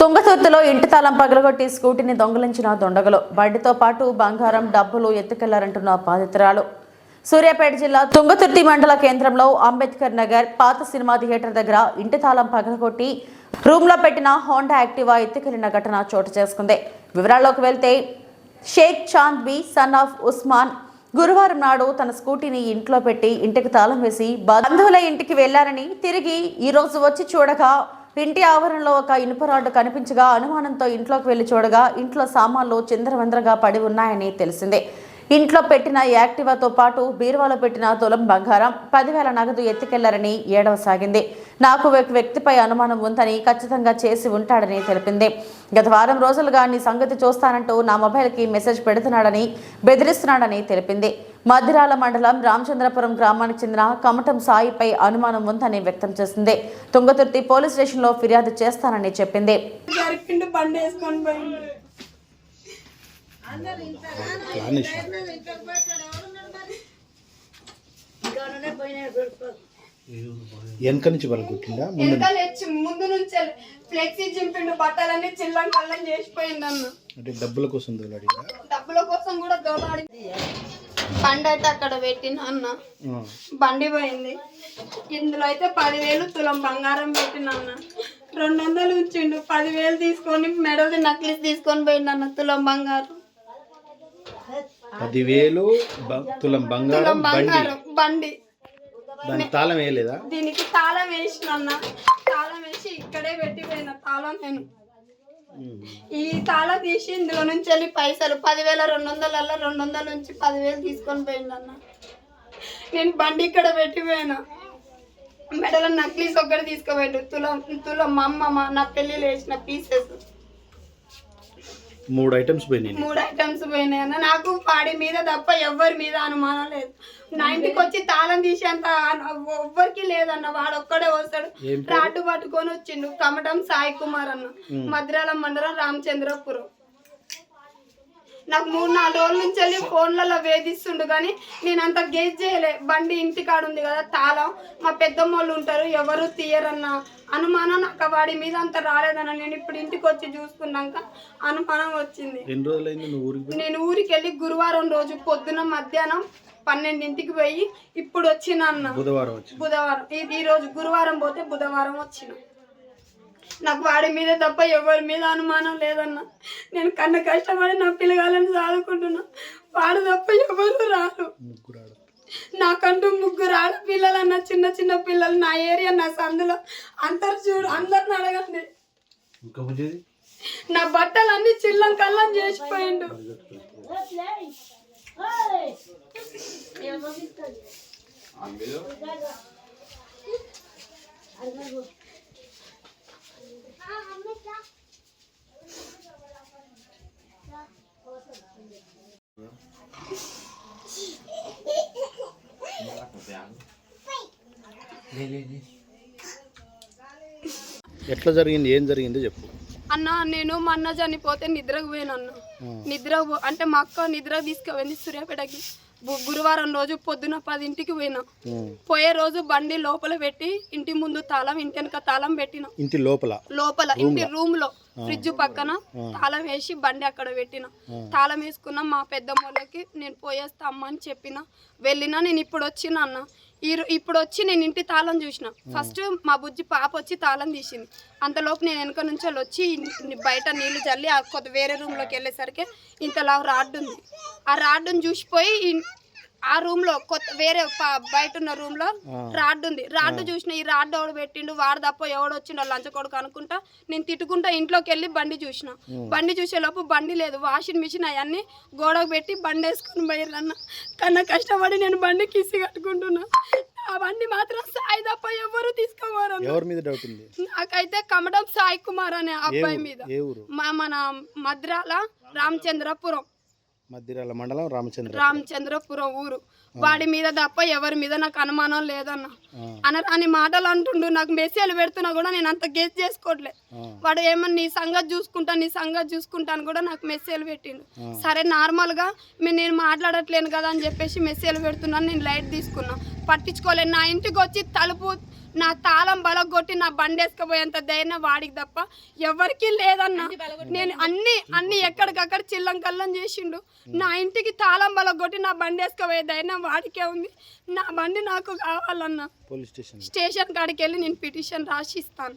తుంగతుర్తిలో ఇంటి తాళం పగలగొట్టి స్కూటీని దొంగలించిన దొండగలు. బండితో పాటు బంగారం డబ్బులు ఎత్తుకెళ్ళారంటున్న బాధితురాలు. సూర్యాపేట జిల్లా తుంగతుర్తి మండల కేంద్రంలో అంబేద్కర్ నగర్ పాత సినిమా థియేటర్ దగ్గర ఇంటి తాళం పగలగొట్టి రూమ్లో పెట్టిన హోండా యాక్టివా ఎత్తుకెళ్ళిన ఘటన చోటు చేసుకుంది. వివరాల్లోకి వెళ్తే Shaik Chand B son of Usman గురువారం నాడు తన స్కూటీని ఇంట్లో పెట్టి ఇంటికి తాళం వేసి బంధువుల ఇంటికి వెళ్ళారని తిరిగి ఈరోజు వచ్చి చూడగా ఇంటి ఆవరణలో ఒక ఇనుప రాడ్ కనిపించగా అనుమానంతో ఇంట్లోకి వెళ్ళి చూడగా ఇంట్లో సామాన్లు చిందరవందరగా పడి ఉన్నాయని తెలిసిందే. ఇంట్లో పెట్టిన యాక్టివాతో పాటు బీరువాలో పెట్టిన తులం బంగారం పదివేల నగదు ఎత్తుకెళ్ళారని ఏడవసాగింది నాకు ఒక వ్యక్తిపై అనుమానం ఉందని ఖచ్చితంగా చేసి ఉంటాడని తెలిపింది. గత వారం రోజులుగా నీ సంగతి చూస్తానంటూ నా మొబైల్కి మెసేజ్ పెడుతున్నాడని బెదిరిస్తున్నాడని తెలిపింది. మధిరాల మండలం రామచంద్రపురం గ్రామానికి చెందిన కమటం సాయిపై అనుమానం ఉందని వ్యక్తం చేసింది. తుంగతుర్తి పోలీస్ స్టేషన్లో ఫిర్యాదు చేస్తానని చెప్పింది. వెనక నుంచి ముందు ముందు నుంచి ఫ్లెక్సీ చింపిండు బట్టలన్నీ చిల్లం అన్న. అంటే డబ్బుల కోసం దొలాడిందా? డబ్బుల కోసం కూడా దోలాడి బండి అయితే అక్కడ పెట్టిన అన్న. బండి పోయింది. ఇందులో అయితే పదివేలు తులం బంగారం పెట్టిన అన్న. రెండు వందలు ఉంచిండు పదివేలు తీసుకొని మెడది నక్లీస్ తీసుకొని పోయిండు అన్న తులం బంగారం. పదివేలు తులం బంగారం తులం బండి. బంగారం బండి. దాని తాళం వేయలేదా? దీనికి తాళం వేసిన అన్న. తాళం వేసి ఇక్కడే పెట్టిపోయిన. తాళం నేను ఈ తాళ తీసి ఇందులో నుంచి వెళ్ళి పైసలు పదివేల రెండు వందలల్లో రెండు వందల నుంచి పదివేలు తీసుకొని పోయింది అన్న నేను బండి ఇక్కడ పెట్టిపోయినా మెడలో నక్లీస్ ఒక్కటి తీసుకోపోయిండు. తులం తులం మా అమ్మ మా నా పెళ్ళిలో వేసిన పీసెస్ మూడు ఐటమ్స్ పోయినాయి మూడు ఐటమ్స్ పోయినాయి అన్న. నాకు వాడి మీద తప్ప ఎవరి మీద అనుమానం లేదు. నా ఇంటికి వచ్చి తాళం తీసేంత ఎవ్వరికి లేదన్న. వాడు ఒక్కడే వస్తాడు. రాడ్డు పట్టుకొని వచ్చిండు. కమటం సాయి కుమార్ అన్న. మద్రాల మండలం రామచంద్రపురం. నాకు మూడు నాలుగు రోజుల నుంచి వెళ్ళి ఫోన్లలో వేధిస్తుండు కానీ నేను అంత గేజ్ చేయలే. బండి ఇంటికాడ ఉంది కదా తాళం. మా పెద్దమ్మ వాళ్ళు ఉంటారు ఎవరు తీయరన్న అనుమానం నాకు వాడి మీద అంత రాలేదన్న. నేను ఇప్పుడు ఇంటికి వచ్చి చూసుకున్నాక అనుమానం వచ్చింది? నేను ఊరికి వెళ్ళి గురువారం రోజు పొద్దున మధ్యాహ్నం పన్నెండింటికి పోయి ఇప్పుడు వచ్చిన అన్న. బుధవారం బుధవారం. ఈ రోజు గురువారం పోతే బుధవారం వచ్చిన. నాకు వాడి మీద తప్ప ఎవరి మీద అనుమానం లేదన్న. నేను కన్న కష్టపడి నా పిల్లగాళ్ళని చదువుకుంటున్నా వాడు తప్ప ఎవరు రారు. ముగ్గురు ఆడ నాకంటూ ముగ్గురు ఆడపిల్లలన్న చిన్న చిన్న పిల్లలు నా ఏరియా నా సందులో. అందరు చూడు అందరిని అడగండి. నా బట్టలన్నీ చిల్లం కల్లం చేసిపోయిండు. ఎట్లా జరిగింది? ఏం జరిగిందో చెప్పు. అన్న నేను మా అన్న చనిపోతే నిద్రకు పోయాను అన్న. నిద్ర అంటే మా అక్క నిద్ర తీసుకుపోయింది సూర్యాపేటకి. గురువారం రోజు పొద్దున పదింటికి పోయినా. పోయే రోజు బండి లోపల పెట్టి ఇంటి ముందు తాళం ఇంటి వెనక తాళం పెట్టిన. ఇంటి లోపల? లోపల ఇంటి రూమ్లో ఫ్రిడ్జ్ పక్కన తాళం వేసి బండి అక్కడ పెట్టిన. తాళం వేసుకున్న మా పెద్దమ్మలకి నేను పోయేస్తా అమ్మ అని చెప్పిన. వెళ్ళినా నేను ఇప్పుడు వచ్చిన అన్న. ఇప్పుడు వచ్చి నేను ఇంటి తాళం చూసిన. ఫస్ట్ మా బుజ్జి పాప వచ్చి తాళం తీసింది. అంతలోపు నేను వెనక నుంచి వాళ్ళు వచ్చి బయట నీళ్ళు చల్లి ఆ కొత్త వేరే రూమ్లోకి వెళ్ళేసరికి ఇంతలా రాడ్ ఉంది ఆ రాడ్డుని చూసిపోయి ఆ రూమ్లో కొత్త వేరే బయట ఉన్న రూమ్లో రాడ్ ఉంది. రాడ్ చూసిన ఈ రాడ్ ఎవడు పెట్టిండు? వాడు తప్ప ఎవడు వచ్చిండో? లంచ కొడుకు అనుకుంటా నేను తిట్టుకుంటా ఇంట్లోకి వెళ్ళి బండి చూసిన. బండి చూసే లోపు బండి లేదు. వాషింగ్ మిషన్ అవన్నీ గోడకు పెట్టి బండి వేసుకొని పోయిర్రన్న. కన్నా కష్టపడి నేను బండి కిసి కట్టుకుంటున్నా. ఆ బండి మాత్రం సాయి తప్ప ఎవరు తీసుకోవారు ఎవరి మీద డౌట్ ఉంది? నాకైతే కమడం సాయి కుమార్ అనే అబ్బాయి మీద. మన మద్రాల రామచంద్రపురం. మధ్యరాల మండలం రామచంద్ర రామచంద్రపురం ఊరు. వాడి మీద తప్ప ఎవరి మీద నాకు అనుమానం లేదన్న. అన అని మాటలు అంటుండు నాకు మెసేజ్ పెడుతున్నా కూడా నేను అంత గెస్ చేసుకోవట్లే వాడు ఏమన్నా నీ సంగతి చూసుకుంటా నీ సంగతి చూసుకుంటా అని కూడా నాకు మెసేజ్ పెట్టిండు. సరే నార్మల్గా మీ నేను మాట్లాడట్లేను కదా అని చెప్పేసి మెసేజ్ పెడుతున్నాను నేను లైట్ తీసుకున్నా. పట్టించుకోలేను. నా ఇంటికి వచ్చి తలుపు నా తాళం బలగొట్టి నా బండి వేసుకపోయేంత ధైర్యం వాడికి తప్ప ఎవరికీ లేదన్న. నేను అన్ని అన్ని ఎక్కడికక్కడ చిల్లం కల్లం చేసిండు. నా ఇంటికి తాళం బలగొట్టి నా బండి వేసుకపోయే ధైర్యం వాడికే ఉంది. నా బండి నాకు కావాలన్న. Police station. స్టేషన్ కాడికి వెళ్ళి నేను పిటిషన్ రాసి ఇస్తాను